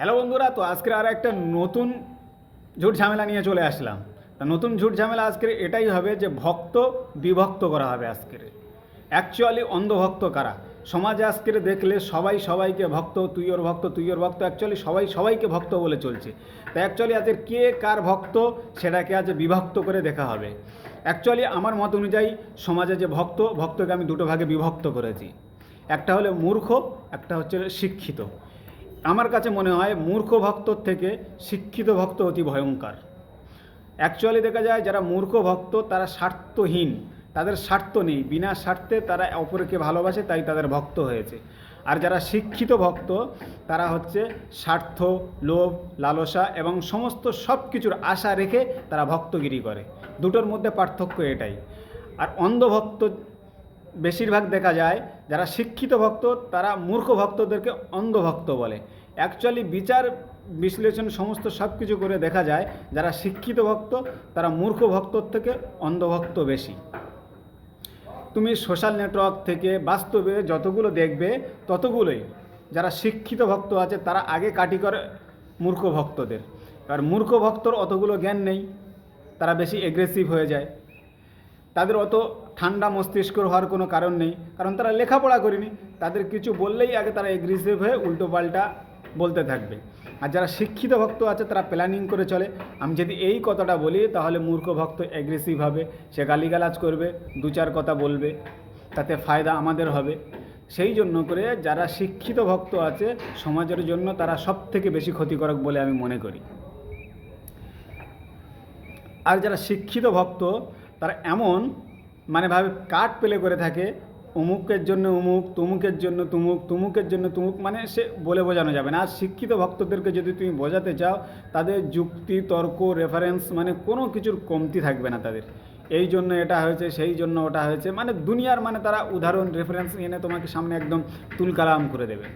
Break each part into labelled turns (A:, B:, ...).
A: Hello বন্ধুরা, তো আজকে আর একটা নতুন ঝুট ঝামেলা নিয়ে চলে আসলাম। তা নতুন ঝুট ঝামেলা আজকের এটাই হবে যে ভক্ত বিভক্ত করা হবে আজকের। অ্যাকচুয়ালি অন্ধভক্ত কারা? সমাজে আজকের দেখলে সবাই সবাইকে ভক্ত, তুই ওর ভক্ত, তুই ওর ভক্ত অ্যাকচুয়ালি সবাই সবাইকে ভক্ত বলে চলছে। তা অ্যাকচুয়ালি আজকের কে কার ভক্ত সেটাকে আজ বিভক্ত করে দেখা হবে। অ্যাকচুয়ালি আমার মত অনুযায়ী সমাজে যে ভক্ত, ভক্তকে আমি দুটো ভাগে বিভক্ত করেছি। একটা হলো মূর্খ, একটা হচ্ছে শিক্ষিত। আমার কাছে মনে হয় মূর্খ ভক্তর থেকে শিক্ষিত ভক্ত অতি ভয়ঙ্কর। অ্যাকচুয়ালি দেখা যায় যারা মূর্খ ভক্ত, তারা স্বার্থহীন, তাদের স্বার্থ নেই। বিনা স্বার্থে তারা অপরকে ভালোবাসে, তাই তাদের ভক্ত হয়েছে। আর যারা শিক্ষিত ভক্ত, তারা হচ্ছে স্বার্থ, লোভ, লালসা এবং সমস্ত সব কিছুর আশা রেখে তারা ভক্তগিরি করে। দুটোর মধ্যে পার্থক্য এটাই। আর অন্ধভক্ত বেশিরভাগ দেখা যায় যারা শিক্ষিত ভক্ত, তারা মূর্খ ভক্তদেরকে অন্ধভক্ত বলে। অ্যাকচুয়ালি বিচার, বিশ্লেষণ সমস্ত সব কিছু করে দেখা যায় যারা শিক্ষিত ভক্ত, তারা মূর্খ ভক্তর থেকে অন্ধভক্ত বেশি। তুমি সোশ্যাল নেটওয়ার্ক থেকে বাস্তবে যতগুলো দেখবে, ততগুলোই যারা শিক্ষিত ভক্ত আছে, তারা আগে কাটি করে মূর্খ ভক্তদের। আর মূর্খ ভক্তর অতগুলো জ্ঞান নেই, তারা বেশি এগ্রেসিভ হয়ে যায়। তাদের অত ঠান্ডা মস্তিষ্ক হওয়ার কোনো কারণ নেই। কারণ তারা লেখাপড়া করেনি। তাদের কিছু বললেই আগে তারা এগ্রেসিভ হয়ে উল্টোপাল্টা বলতে থাকবে। আর যারা শিক্ষিত ভক্ত আছে, তারা প্ল্যানিং করে চলে। আমি যদি এই কথাটা বলি, তাহলে মূর্খ ভক্ত অ্যাগ্রেসিভ হবে। সে গালিগালাজ করবে, দু চার কথা বলবে। তাতে ফায়দা আমাদের হবে। সেই জন্য করে যারা শিক্ষিত ভক্ত আছে, সমাজের জন্য তারা সব থেকে বেশি ক্ষতিকারক বলে আমি মনে করি। আর যারা শিক্ষিত ভক্ত তারা এমন মানে ভাবে কাঠ পেলে করে থাকে, অমুকের জন্য অমুক, তমুকের জন্য তুমুক, তুমুকের জন্য তুমুক মানে সে বলে বোঝানো যাবে না। আর শিক্ষিত ভক্তদেরকে যদি তুমি বোঝাতে চাও, তাদের যুক্তি, তর্ক রেফারেন্স মানে কোনো কিছুর কমতি থাকবে না তাদের। এই জন্য এটা হয়েছে, সেই জন্য ওটা হয়েছে। মানে দুনিয়ার মানে তারা উদাহরণ রেফারেন্স এনে তোমাকে সামনে একদম তুলকালাম করে দেবে।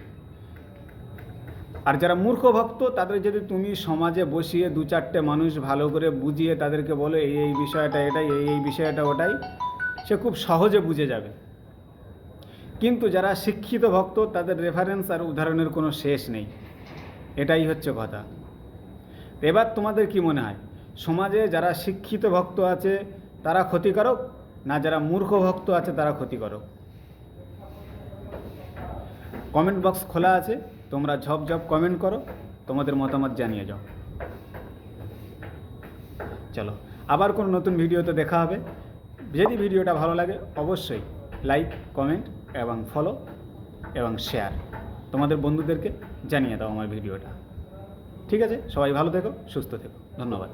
A: আর যারা মূর্খ ভক্ত, তাদের যদি তুমি সমাজে বসিয়ে দু চারটে মানুষ ভালো করে বুঝিয়ে তাদেরকে বলো, এই এই বিষয়টা এটাই, এই এই বিষয়টা ওটাই, সে খুব সহজে বুঝে যাবে। কিন্তু যারা শিক্ষিত ভক্ত, তাদের রেফারেন্স আর উদাহরণের কোনো শেষ নেই। এটাই হচ্ছে কথা। এবার তোমাদের কি মনে হয়? সমাজে যারা শিক্ষিত ভক্ত আছে, তারা ক্ষতিকারক? না যারা মূর্খ ভক্ত আছে, তারা ক্ষতিকারক? কমেন্ট বক্স খোলা আছে। তোমরা ঝপ ঝপ কমেন্ট করো, তোমাদের মতামত জানিয়ে যাও। চলো, আবার কোনো নতুন ভিডিওতে দেখা হবে। যদি ভিডিওটা ভালো লাগে, অবশ্যই লাইক কমেন্ট এবং ফলো এবং শেয়ার তোমাদের বন্ধুদেরকে জানিয়ে দাও আমার ভিডিওটা। ঠিক আছে? সবাই ভালো থেকো, সুস্থ থেকো। ধন্যবাদ।